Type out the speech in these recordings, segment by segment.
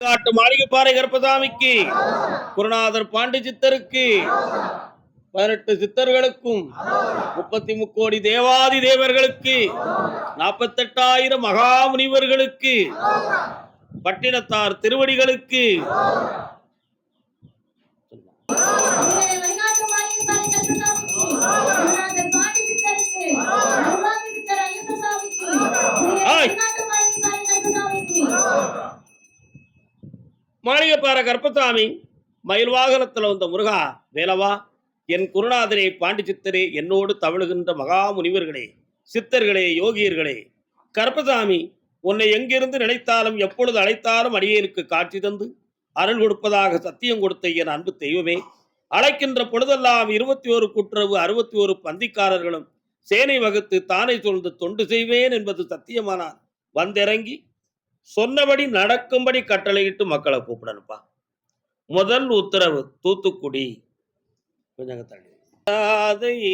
காட்டு மாளிகைப்பாறை கருப்பசாமிக்கு குருநாதர் பாண்டி சித்தருக்கு பதினெட்டு சித்தர்களுக்கும் முப்பத்தி முக்கோடி தேவாதி தேவர்களுக்கு நாற்பத்தெட்டாயிரம் மகாமுனிவர்களுக்கு பட்டினத்தார் திருவடிகளுக்கு ஆய். மாளிகைப்பாறை கருப்பசாமி மயில் வாகனத்தில் வந்த முருகா வேலவா என் குருநாதரே பாண்டி சித்தரே என்னோடு தவழுகின்ற மகா முனிவர்களே சித்தர்களே யோகியர்களே கருப்பசாமி உன்னை எங்கிருந்து நினைத்தாலும் எப்பொழுது அழைத்தாலும் அடியேனுக்கு காட்சி தந்து அருள் கொடுப்பதாக சத்தியம் கொடுத்த என் அன்பு தெய்வமே அழைக்கின்ற பொழுதெல்லாம் இருபத்தி ஒரு குற்றவு அறுபத்தி ஒரு பந்திக்காரர்களும் சேனை வகுத்து தானே சூழ்ந்து தொண்டு செய்வேன் என்பது சத்தியமானார் வந்திறங்கி சொன்னபடி நடக்கும்படி கட்டளையிட்டு மக்களை கூப்பிடணுப்பா முதல் உத்தரவு தூத்துக்குடி. கொஞ்சம் தள்ளி.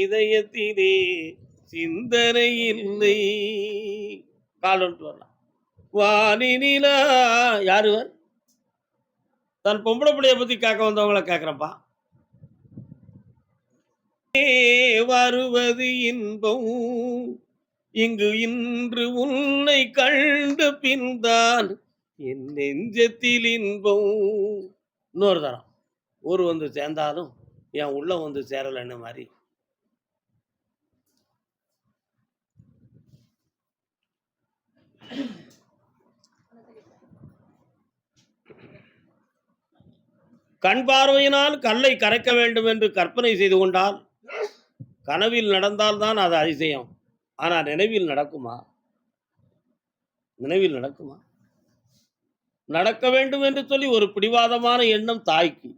இதயத்திலே சிந்தனை இல்லை. காலன்ட்டு வரலாம். வானினிலா யாரு தன் பொம்பளை பிள்ளைய பத்தி கேட்க வந்தவங்கள கேட்கிறப்பா வருவது இன்பம். இங்கு இன்று உன்னை கண்டு பின்தான் என் நெஞ்சத்தில் இன்பம். இன்னொரு தரம் ஊர் வந்து சேர்ந்தாலும் என் உள்ள வந்து சேரலன்னு மாதிரி. கண் பார்வையினால் கல்லை கரைக்க வேண்டும் என்று கற்பனை செய்து கொண்டால் கனவில் நடந்தால்தான் அது அதிசயம். ஆனால் நினைவில் நடக்குமா? நினைவில் நடக்குமா? நடக்க வேண்டும் என்று சொல்லி ஒரு பிடிவாதமான எண்ணம் தாய்க்கு.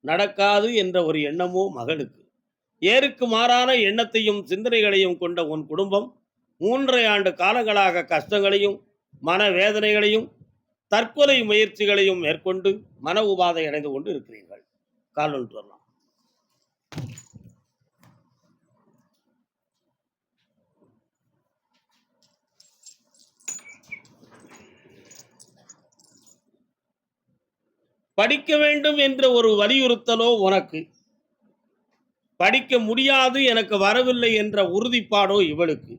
நடக்காது என்ற ஒரு எண்ணமோ மகளுக்கு ஏருக்கு மாறான எண்ணத்தையும் சிந்தனைகளையும் கொண்ட உன் குடும்பம் மூன்றரை ஆண்டு காலங்களாக கஷ்டங்களையும் மன வேதனைகளையும் தற்கொலை முயற்சிகளையும் மேற்கொண்டு மன உபாதை அடைந்து கொண்டு இருக்கிறீர்கள். கால் ஒன்று படிக்க வேண்டும் என்ற ஒரு வலியுறுத்தலோ உனக்கு? படிக்க முடியாது எனக்கு வரவில்லை என்ற உறுதிப்பாடோ இவளுக்கு.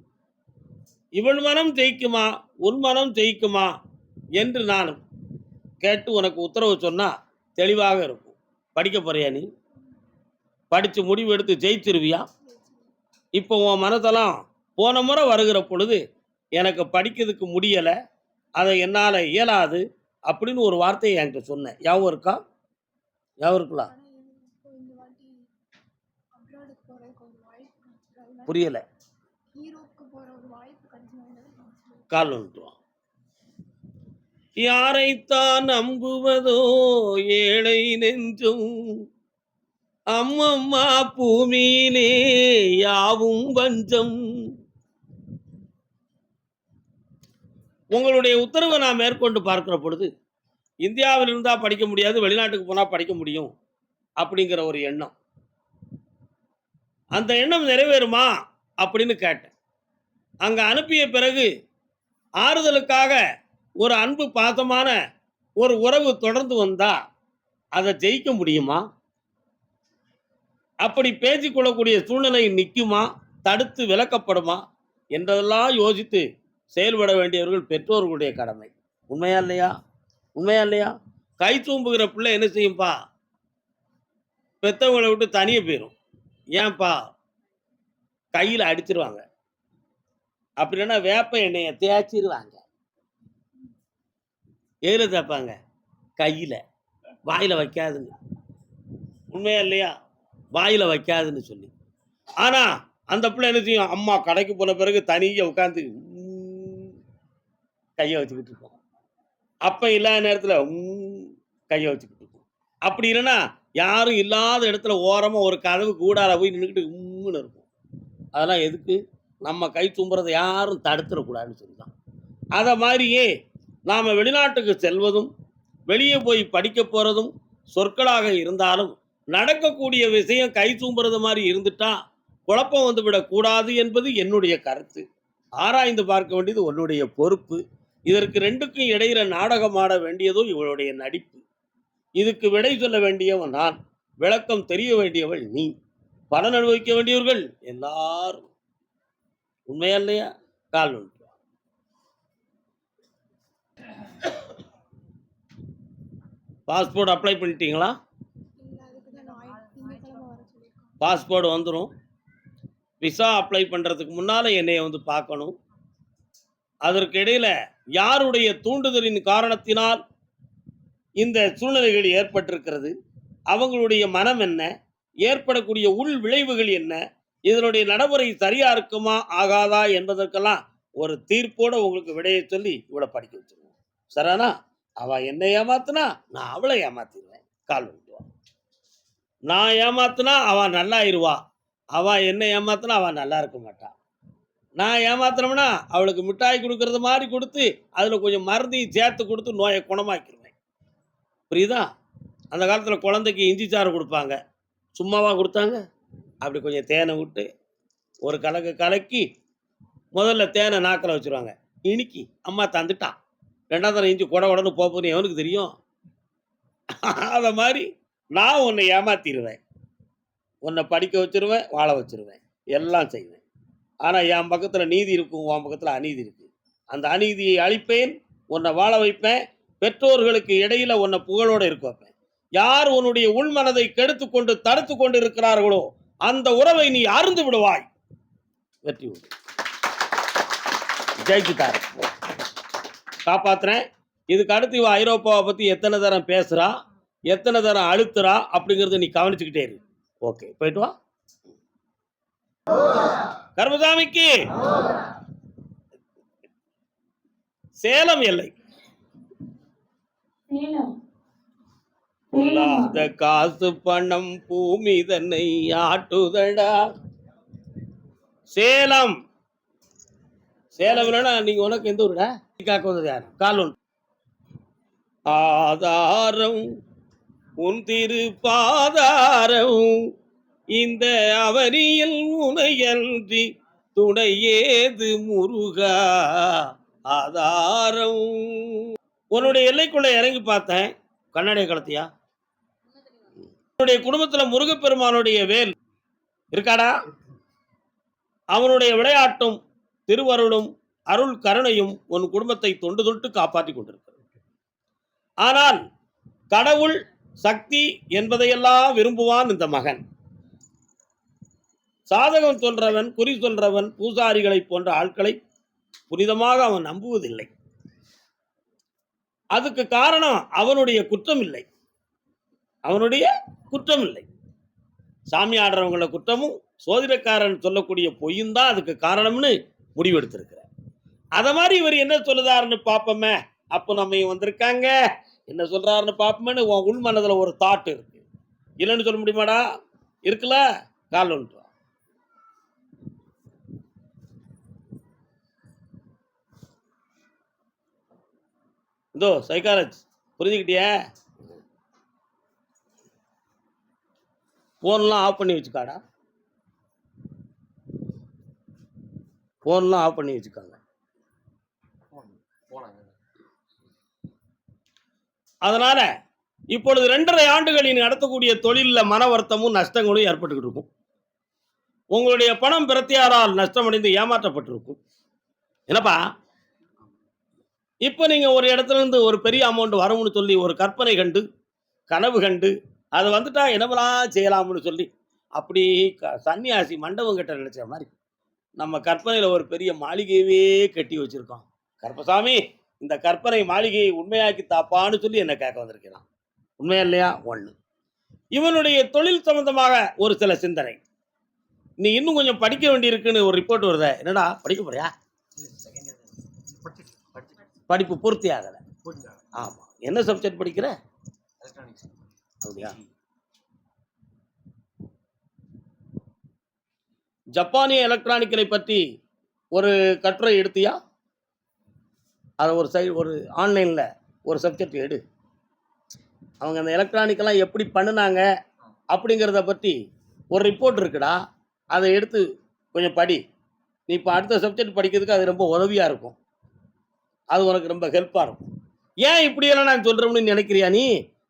இவள் மனம் ஜெயிக்குமா? உன் மனம் ஜெயிக்குமா? என்று நான் கேட்டு உனக்கு உத்தரவு சொன்னால் தெளிவாக இருக்கும். படிக்க போறியா நீ? படித்து முடிவு எடுத்து ஜெயிச்சிருவியா? இப்போ உன் மனதெல்லாம் போன முறை வருகிற பொழுது எனக்கு படிக்கிறதுக்கு முடியலை. அதை என்னால் இயலாது. அப்படின்னு ஒரு வார்த்தையை என்கிட்ட சொன்னேன். யாவும் இருக்கா? யாவும் இருக்கலாம் புரியல. கால் வந்துட்டுவான் யாரைத்தான் நம்புவதோ ஏழை நெஞ்சும் அம்மம்மா பூமியிலே யாவும் வஞ்சம். உங்களுடைய உத்தரவை நான் மேற்கொண்டு பார்க்கிற பொழுது இந்தியாவில் இருந்தால் படிக்க முடியாது வெளிநாட்டுக்கு போனால் படிக்க முடியும் அப்படிங்கிற ஒரு எண்ணம். அந்த எண்ணம் நிறைவேறுமா? அப்படின்னு கேட்டேன். அங்கே அனுப்பிய பிறகு ஆறுதலுக்காக ஒரு அன்பு பாசமான ஒரு உறவு தொடர்ந்து வந்தா அதை ஜெயிக்க முடியுமா? அப்படி பேசிக்கொள்ளக்கூடிய சூழ்நிலை நிற்குமா தடுத்து விளக்கப்படுமா என்றதெல்லாம் யோசித்து செயல்பட வேண்டியவர்கள் பெற்றோர்களுடைய கடமை. உண்மையா இல்லையா? உண்மையா இல்லையா? கை தூம்புகிற பிள்ளை என்ன செய்யும்பா? பெத்தவங்களை விட்டு தனியே போயிடும் ஏன்பா? கையில் அடிச்சிருவாங்க. அப்படின்னா வேப்ப எண்ணெயை தேய்ச்சிருவாங்க. எதில் தேய்ப்பாங்க? கையில். வாயில் வைக்காதுங்க. உண்மையா இல்லையா? வாயில் வைக்காதுன்னு சொல்லி. ஆனால் அந்த பிள்ளை என்ன செய்யும்? அம்மா கடைக்கு போன பிறகு தனியாக உட்காந்து கையை வச்சுக்கிட்டு இருக்கோம் அப்போ இல்லாத நேரத்தில் கையை வச்சுக்கிட்டு இருக்கும் அப்படி இல்லைன்னா யாரும் இல்லாத இடத்துல ஓரமாக ஒரு கதவு கூடால போய் நின்றுக்கிட்டு உம்முன்னு இருக்கும் அதெல்லாம் எதுக்கு? நம்ம கை தும்புறதை யாரும் தடுத்துடக்கூடாதுன்னு சொல்லிதான். அதை மாதிரியே நாம் வெளிநாட்டுக்கு செல்வதும் வெளியே போய் படிக்க போகிறதும் சொற்களாக இருந்தாலும் நடக்கக்கூடிய விஷயம் கை தூம்புறது மாதிரி இருந்துட்டா குழப்பம் வந்து விடக்கூடாது என்பது என்னுடைய கருத்து. ஆராய்ந்து பார்க்க வேண்டியது உன்னுடைய பொறுப்பு. இதற்கு ரெண்டுக்கும் இடையில நாடகம் ஆட வேண்டியதும் இவளுடைய நடிப்பு. இதுக்கு விடை சொல்ல வேண்டியவன் நான். விளக்கம் தெரிய வேண்டியவள் நீ. பலன் அனுபவிக்க வேண்டியவர்கள் எல்லாரும். உண்மையா இல்லையா? கால் ஒன்று பாஸ்போர்ட் அப்ளை பண்ணிட்டீங்களா? பாஸ்போர்ட் வந்துடும் விசா அப்ளை பண்ணுறதுக்கு முன்னால் என்னைய வந்து பார்க்கணும். அதற்கு இடையில் யாருடைய தூண்டுதலின் காரணத்தினால் இந்த சூழ்நிலைகள் ஏற்பட்டிருக்கிறது? அவங்களுடைய மனம் என்ன? ஏற்படக்கூடிய உள் விளைவுகள் என்ன? இதனுடைய நடைமுறை சரியா இருக்குமா ஆகாதா என்பதற்கெல்லாம் ஒரு தீர்ப்போட உங்களுக்கு விடையை சொல்லி இவ்வளோ படிக்க வச்சிருவோம் சரானா அவ என்னை ஏமாத்துனா நான் அவளை ஏமாத்திடுவேன். கால் வந்துடுவான் நான் ஏமாத்துனா அவன் நல்லாயிருவா அவன் என்ன ஏமாத்துனா அவன் நல்லா இருக்க மாட்டான் நான் ஏமாத்துனோம்னா அவளுக்கு மிட்டாய் கொடுக்கறது மாதிரி கொடுத்து அதில் கொஞ்சம் மருந்தையும் சேர்த்து கொடுத்து நோயை குணமாக்கிடுவேன் புரியுதா? அந்த காலத்தில் குழந்தைக்கு இஞ்சி சாறு கொடுப்பாங்க. சும்மாவாக கொடுத்தாங்க? அப்படி கொஞ்சம் தேனை விட்டு ஒரு கலக்கு கலக்கி முதல்ல தேனை நாக்கில் வச்சுருவாங்க. இனிக்கி அம்மா தந்துட்டான் ரெண்டாவது தரம் இஞ்சி குட உடனே போகுதுன்னு எவனுக்கு தெரியும்? அதை மாதிரி நான் உன்னை ஏமாத்திடுவேன் உன்னை படிக்க வச்சிருவேன் வாழ வச்சிருவேன். எல்லாம் செய்வேன். ஆனால் என் பக்கத்தில் நீதி இருக்கும் உன் பக்கத்தில் அநீதி இருக்கு. அந்த அநீதியை அழிப்பேன் உன்னை வாழ வைப்பேன் பெற்றோர்களுக்கு இடையில உன்னை புகழோடு இருக்க வைப்பேன். யார் உன்னுடைய உள்மனதை கெடுத்து கொண்டு தடுத்து கொண்டு இருக்கிறார்களோ அந்த உறவை நீ அருந்து விடுவாய். வெற்றி உண்டு. ஜெயிச்சுட்டார். காப்பாத்துறேன். இதுக்கு அடுத்து இவன் ஐரோப்பாவை பற்றி எத்தனை தரம் பேசுகிறா எத்தனை தரம் அழுத்துறா அப்படிங்கிறத நீ கவனிச்சுக்கிட்டே இரு. ஓகே போயிட்டு வா. கர்மசாமிக்கு சேலம் எல்லை. பொல்லாத காசு பணம் பூமி தன்னை ஆட்டுதடா. சேலம். சேலம் இல்லைன்னா நீங்க உனக்கு எந்த ஊருடா? காக்க வந்தது யார்? காலூன். ஆதாரம் உன் திரு பாதாரம். இந்த அவரியல் உனையன்றி துணை ஏது முருகா ஆதாரம். உன்னுடைய எல்லைக்குள்ள இறங்கி பார்த்தேன். கண்ணாடிய கலத்தியா? உன்னுடைய குடும்பத்துல முருகப்பெருமானுடைய வேல் இருக்காடா? அவனுடைய விளையாட்டும் திருவருளும் அருள் கருணையும் உன் குடும்பத்தை தொண்டு தொட்டு காப்பாற்றி கொண்டிருக்கிறது. ஆனால் கடவுள் சக்தி என்பதையெல்லாம் விரும்புவான் இந்த மகன். சாதகம் சொல்றவன் குறி சொல்றவன் பூசாரிகளை போன்ற ஆட்களை புனிதமாக அவன் நம்புவதில்லை. அதுக்கு காரணம் அவனுடைய குற்றம் இல்லை. அவனுடைய குற்றம் இல்லை. சாமி ஆடுறவங்கள குற்றமும் சோதிடக்காரன் சொல்லக்கூடிய பொய்யும் தான் அதுக்கு காரணம்னு முடிவெடுத்திருக்கிறார். அத மாதிரி இவர் என்ன சொல்லுதாருன்னு பார்ப்போமே அப்போ நம்ம வந்திருக்காங்க. என்ன சொல்றாருன்னு பார்ப்போமேன்னு உன் உள் மனதில் ஒரு தாட் இருக்கு. இல்லைன்னு சொல்ல முடியுமாடா? இருக்குல்ல? கால் ஒன்று இதோ சைக்காலஜி புரிஞ்சுக்கிட்டியா? ஃபோன்லாம் ஆஃப் பண்ணி வச்சுக்காடா. ஃபோன்லாம் ஆஃப் பண்ணி வச்சுக்காங்க. அதனால இப்பொழுது ரெண்டரை ஆண்டுகளில் நடத்தக்கூடிய தொழிலில் மன வருத்தமும் நஷ்டங்களும் ஏற்பட்டுக்கிட்டு இருக்கும். உங்களுடைய பணம் பிரத்தியாரால் நஷ்டமடைந்து ஏமாற்றப்பட்டிருக்கும். என்னப்பா? இப்போ நீங்கள் ஒரு இடத்துல இருந்து ஒரு பெரிய அமௌண்ட் வரும்னு சொல்லி ஒரு கற்பனை கண்டு கனவு கண்டு அது வந்துட்டா என்னவெல்லாம் செய்யலாம்னு சொல்லி அப்படி க சன்னியாசி மண்டபம் கட்ட நினைச்ச மாதிரி நம்ம கற்பனையில் ஒரு பெரிய மாளிகையவே கட்டி வச்சிருக்கோம். கற்பசாமி இந்த கற்பனை மாளிகையை உண்மையாக்கி தாப்பான்னு சொல்லி என்னை கேட்க வந்திருக்கிறான். உண்மையா இல்லையா? ஒன்று இவனுடைய தொழில் சம்பந்தமாக ஒரு சில சிந்தனை. நீ இன்னும் கொஞ்சம் படிக்க வேண்டியிருக்குன்னு ஒரு ரிப்போர்ட் வருதே. என்னடா படிக்க போறியா? படிப்பு பூர்த்தி ஆகலை. ஆமாம் என்ன சப்ஜெக்ட் படிக்கிற? அப்படியா? ஜப்பானிய எலக்ட்ரானிக்கலை பற்றி ஒரு கட்டுரை எடுத்தியா? அதை ஒரு சை ஒரு ஆன்லைனில் ஒரு சப்ஜெக்ட் எடு. அவங்க அந்த எலக்ட்ரானிக்கெல்லாம் எப்படி பண்ணுனாங்க அப்படிங்கிறத பற்றி ஒரு ரிப்போர்ட் இருக்குடா. அதை எடுத்து கொஞ்சம் படி. நீ இப்போ அடுத்த சப்ஜெக்ட் படிக்கிறதுக்கு அது ரொம்ப உதவியாக இருக்கும். அது உனக்கு ரொம்ப ஹெல்ப்பாக இருக்கும். ஏன் இப்படியெல்லாம் நான் சொல்கிறோம்னு நினைக்கிறியா நீ?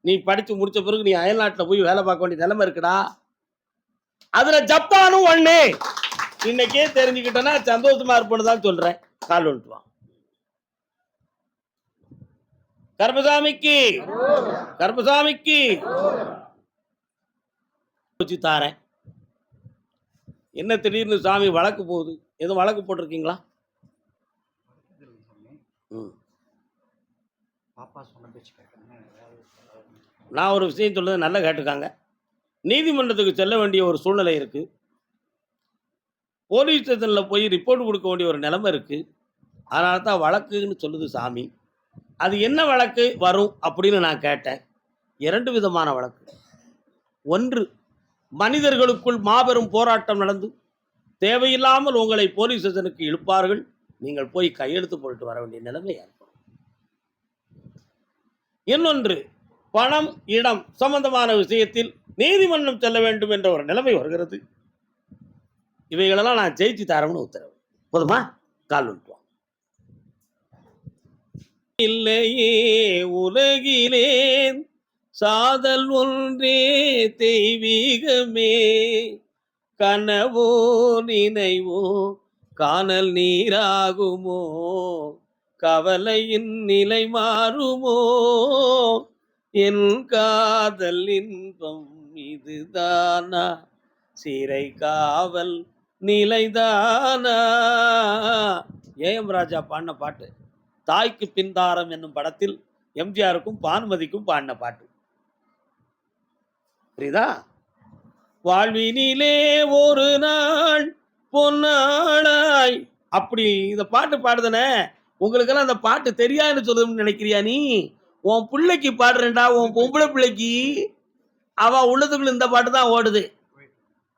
நீ படித்து முடிச்ச பிறகு நீ அயல்நாட்டில் போய் வேலை பார்க்க வேண்டிய நிலைமை இருக்குடா. அதில் ஜப்பானும் ஒன்று இன்னைக்கே தெரிஞ்சுக்கிட்டேன்னா சந்தோஷமா இருப்பேன்னு தான் சொல்கிறேன் கால் வந்துட்டு கர்பசாமிக்கு கர்பசாமிக்கு வச்சு தாரேன். என்ன திடீர்னு சாமி வழக்கு போகுது? எதுவும் வழக்கு போட்டிருக்கீங்களா? நான் ஒரு விஷயம் சொல்றது நல்லா கேட்டுக்காங்க நீதிமன்றத்துக்கு செல்ல வேண்டிய ஒரு சூழ்நிலை இருக்கு. போலீஸ் ஸ்டேஷனில் போய் ரிப்போர்ட் கொடுக்க வேண்டிய ஒரு நிலைமை இருக்கு. அதனால தான் வழக்குன்னு சொல்லுது சாமி. அது என்ன வழக்கு வரும் அப்படின்னு நான் கேட்டேன். இரண்டு விதமான வழக்கு. ஒன்று மனிதர்களுக்குள் மாபெரும் போராட்டம் நடந்து தேவையில்லாமல் உங்களை போலீஸ் ஸ்டேஷனுக்கு இழுப்பார்கள். நீங்கள் போய் கையெழுத்து போட்டு வர வேண்டிய நிலைமை ஏற்படும். இன்னொன்று பணம் இடம் சம்பந்தமான விஷயத்தில் நீதிமன்றம் செல்ல வேண்டும் என்ற ஒரு நிலைமை வருகிறது. இவைகளெல்லாம் நான் ஜெயிச்சு தரேன்னு உத்தரவு. போதுமா? கால் விட்டுவோம் இல்லையே உலகிலே சாதல் ஒன்றே தெய்வீகமே. கனவோ நினைவோ காணல் நீராகுமோ. கவலையின் நிலை மாறுமோ? என் காதல் இன்பம் இதுதானா? சிறை காவல் நிலைதானா? ஏஎம் ராஜா பாடின பாட்டு தாய்க்கு பின்தாரம் என்னும் படத்தில் எம்ஜிஆருக்கும் பானுமதிக்கும் பாடின பாட்டு. புரியுதா? வாழ்வினிலே ஒரு நாள் பொன்னாளாய் அப்படி இந்த பாட்டு பாடுதனே. உங்களுக்கெல்லாம் அந்த பாட்டு தெரியாதுன்னு சொல்லுதுன்னு நினைக்கிறியா நீ? உன் பிள்ளைக்கு பாடுறேன்டா உன் பொம்பளை பிள்ளைக்கு. அவ உள்ளதுக்குள்ள இந்த பாட்டு தான் ஓடுது.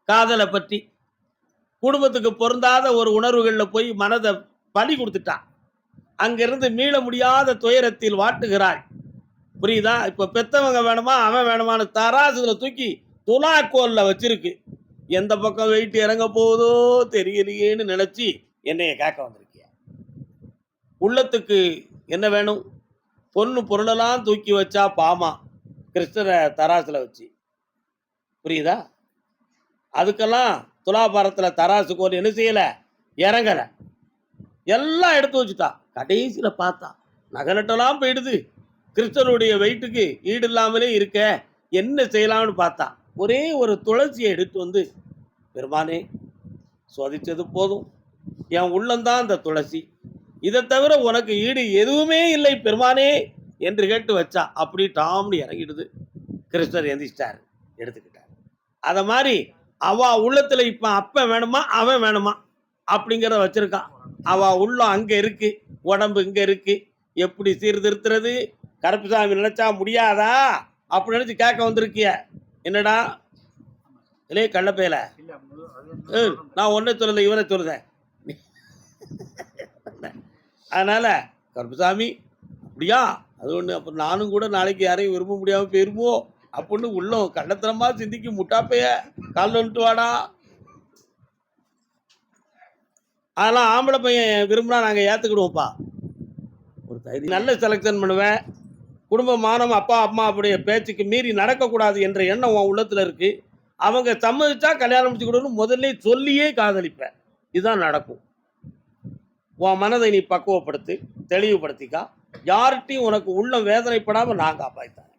காதலை பற்றி. குடும்பத்துக்கு பொருந்தாத ஒரு உணர்வுகளில் போய் மனதை பலி கொடுத்துட்டான் அங்கிருந்து மீள முடியாத துயரத்தில் வாட்டுகிறாள். புரியுதா? இப்போ பெத்தவங்க வேணுமா அவன் வேணுமான்னு தராசுல தூக்கி துலாக்கோல்ல வச்சிருக்கு. எந்த பக்கம் வெயிட் இறங்க போகுதோ தெரியலையேன்னு நினைச்சு என்னைய கேட்க வந்துருக்கு. உள்ளத்துக்கு என்ன வேணும்? பொண்ணு பொருளெல்லாம் தூக்கி வச்சா பாமா. கிருஷ்ணரை தராசில் வச்சு. புரியுதா? அதுக்கெல்லாம் துலாபாரத்தில் தராசு ஒரு என்ன செய்யலை? இறங்கல. எல்லாம் எடுத்து வச்சுட்டா. கடைசியில் பார்த்தா நகரட்டெல்லாம் போயிடுது. கிறிஸ்தனுடைய வெயிட்டுக்கு ஈடு இல்லாமலே இருக்க என்ன செய்யலாம்னு பார்த்தா ஒரே ஒரு துளசியை எடுத்து வந்து பெருமானே சோதிச்சது போதும். என் உள்ளம்தான் அந்த துளசி. இதை தவிர உனக்கு ஈடு எதுவுமே இல்லை பெருமானே என்று கேட்டு வச்சா அப்படி டாம்னு இறங்கிடுது. கிருஷ்ணர் எந்திரிச்சிட்டார் எடுத்துக்கிட்டார். அதை மாதிரி அவ உள்ளத்துல இப்ப அப்ப வேணுமா அவன் வேணுமா அப்படிங்கிறத வச்சிருக்கான். அவ உள்ளம் அங்க இருக்கு உடம்பு இங்க இருக்கு எப்படி சீர்திருத்துறது கருப்புசாமி நினைச்சா முடியாதா அப்படி நினைச்சு கேட்க வந்திருக்கிய. என்னடா? இல்லே கள்ளப்பையில. இல்ல முழு- அது வந்து ஏய், நான் ஒன்னே சொல்லல இவனை சொல்லுதேன் அதனால் கருப்புசாமி அப்படியா? அது ஒன்று அப்புறம் நானும் கூட நாளைக்கு யாரையும் விரும்ப முடியாமல் போயிருமோ? அப்படின்னு உள்ளம் கண்டத்தனமாக சிந்திக்கு முட்டாப்பைய கால் வந்துட்டு வாடா. அதெல்லாம் ஆம்பளை பையன் விரும்பினா நாங்கள் ஏற்றுக்கிடுவோம்ப்பா ஒரு தைரியம். நல்ல செலெக்ஷன் பண்ணுவேன். குடும்ப மானம் அப்பா அம்மா அப்படிய பேச்சுக்கு மீறி நடக்கக்கூடாது என்ற எண்ணம் உன் உள்ளத்தில் இருக்குது அவங்க சம்மதிச்சா கல்யாணம் முடிச்சுக்கிடணும் முதல்ல சொல்லியே காதலிப்பேன். இதுதான் நடக்கும். உன் மனதை நீ பக்குவப்படுத்து தெளிவுபடுத்திக்கா. யார்கிட்டையும் உனக்கு உள்ளம் வேதனைப்படாமல் நான் காப்பாற்றேன்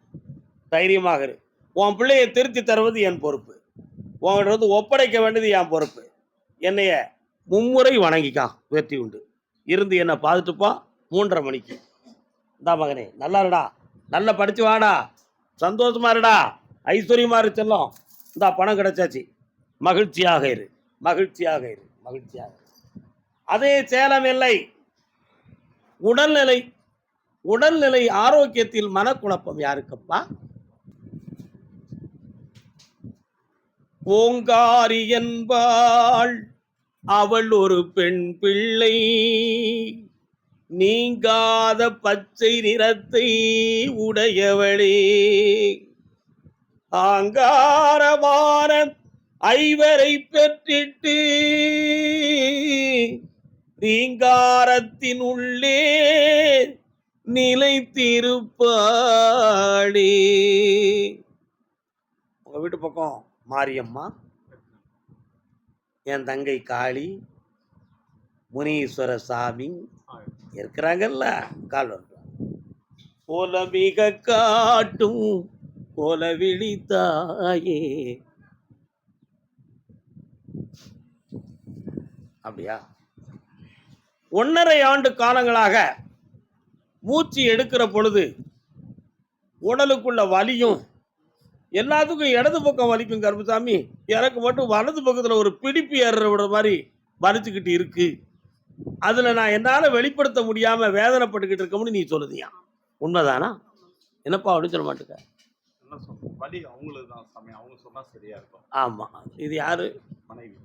தைரியமாக இரு. உன் பிள்ளையை திருத்தி தருவது என் பொறுப்பு. உன்கிட்ட வந்து ஒப்படைக்க வேண்டியது என் பொறுப்பு. என்னைய மும்முறை வணங்கிக்கா வெற்றி உண்டு. இருந்து என்னை பார்த்துட்டுப்பா மூன்றரை மணிக்கு. இந்தா மகனே நல்லா இருடா. நல்லா படித்து வாடா. சந்தோஷமா இருடா. ஐஸ்வர்யமா இரு செல்லம். இந்தா பணம் கிடைச்சாச்சு. மகிழ்ச்சியாக இரு. மகிழ்ச்சியாக இரு. மகிழ்ச்சியாக இரு. அதே சேலம் இல்லை உடல்நிலை உடல்நிலை ஆரோக்கியத்தில் மனக்குழப்பம் யாருக்கப்பா? ஓங்காரி என்பாள் அவள் ஒரு பெண் பிள்ளை. நீங்காத பச்சை நிறத்தை உடையவளே. ஆங்காரமான ஐவரை பெற்றிட்டு ரீங்காரத்தின் உள்ளே நிலைத்திருப்பாளே. உங்க வீட்டு பக்கம் மாரியம்மா என் தங்கை காளி முனீஸ்வர சாமி இருக்கிறாங்கல்ல கால் போல மிக காட்டும் போல விழித்தாயே அப்படியா? ஒன்றரை ஆண்டு காலங்களாக மூச்சு எடுக்கிற பொழுது உடலுக்குள்ள வலியும் எல்லாத்துக்கும் இடது பக்கம் வலிக்கும் கருப்புசாமி எனக்கு மட்டும் வலது பக்கத்தில் ஒரு பிடிப்பு ஏறுற விட மாதிரி வலிச்சுக்கிட்டு இருக்கு. அதில் நான் என்னால் வெளிப்படுத்த முடியாமல் வேதனைப்பட்டுக்கிட்டு இருக்கோம்னு நீ சொல்லுதியா? உண்மைதானா? என்னப்பா அப்படின்னு சொல்ல மாட்டேங்க. வலி அவங்களுக்கு தான் அவங்க சொன்னா சரியா இருக்கும். ஆமாம் இது யாரு? மனைவி.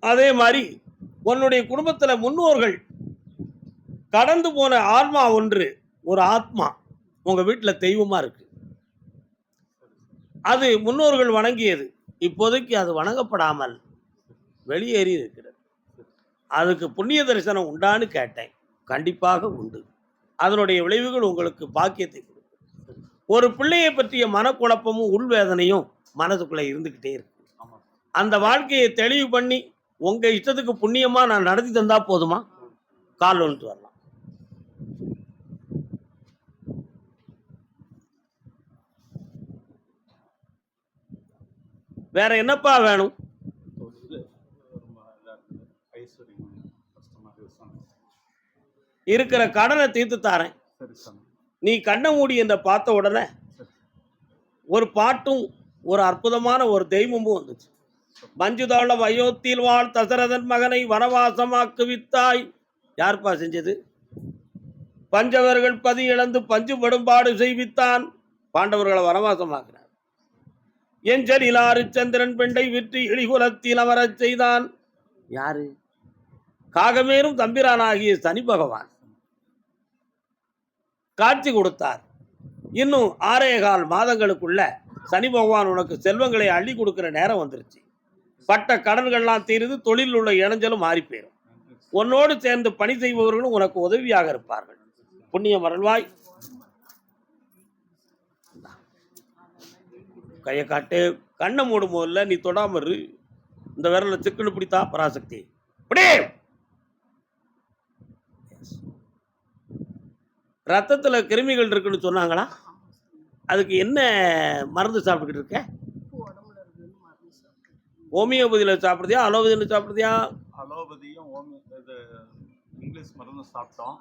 அதே மாதிரி உன்னுடைய குடும்பத்தில் முன்னோர்கள் கடந்து போன ஆன்மா ஒன்று ஒரு ஆத்மா. உங்க வீட்டில் தெய்வமா இருக்கு. அது முன்னோர்கள் வணங்கியது. இப்போதைக்கு அது வணங்கப்படாமல் வெளியேறி இருக்கிறது. அதுக்கு புண்ணிய தரிசனம் உண்டான்னு கேட்டேன். கண்டிப்பாக உண்டு. அதனுடைய விளைவுகள் உங்களுக்கு பாக்கியத்தை கொடுக்கும். ஒரு பிள்ளையை பற்றிய மனக்குழப்பமும் உள்வேதனையும் மனதுக்குள்ளே இருந்துக்கிட்டே இருக்கு அந்த வாழ்க்கையை தெளிவு பண்ணி உங்கள் இஷ்டத்துக்கு புண்ணியமாக நான் நடத்தி தந்தால் போதுமா? கால் வந்துட்டு வரலாம். வேற என்னப்பா வேணும்? இருக்கிற கடனை தீர்த்து தாரேன். சரி நீ கண்ணை மூடி என்ற பார்த்த உடனே ஒரு பாட்டும் ஒரு அற்புதமான ஒரு தெய்வமும் வந்துச்சு. மஞ்சுதாள வயோத்தில் வாழ் தசரதன் மகனை வனவாசமாக்குவித்தாய். யார்ப்பா செஞ்சது? பஞ்சவர்கள் பதி இழந்து பஞ்சு படும்பாடு செய்வித்தான். பாண்டவர்களை வனவாசமாக்கினார் எஞ்சலில் சந்திரன் பெண்டை விற்று இழிகுலத்தில் அமரச் செய்தான். யாரு? காகமேரும் தம்பிரானாகிய சனி பகவான். காட்சி கொடுத்தார். இன்னும் ஆறே கால் மாதங்களுக்குள்ள சனி பகவான் உனக்கு செல்வங்களை அள்ளி கொடுக்கிற நேரம் வந்துருச்சு. பட்ட கடன்கள்லாம் தீருது தொழில் உள்ள இணைஞ்சலும் மாறி போயிடும் உன்னோடு சேர்ந்து பணி செய்பவர்களும் உனக்கு உதவியாக இருப்பார்கள். புண்ணிய மரல்வாய் கையை காட்டு கண்ணை மூடும் போதில் நீ தொடாம இரு. இந்த விரல சிக்கனு பிடித்தா பராசக்தி. அப்படியே ரத்தத்தில் கிருமிகள் இருக்குன்னு சொன்னாங்களா? அதுக்கு என்ன மருந்து சாப்பிட்டுக்கிட்டு இருக்க? ஹோமியோபதியில் சாப்பிட்றதையா அலோபதியில் சாப்பிட்றதையா அலோபதியும் ஓமி இது இங்கிலீஷ் மருந்து சாப்பிட்டோம்.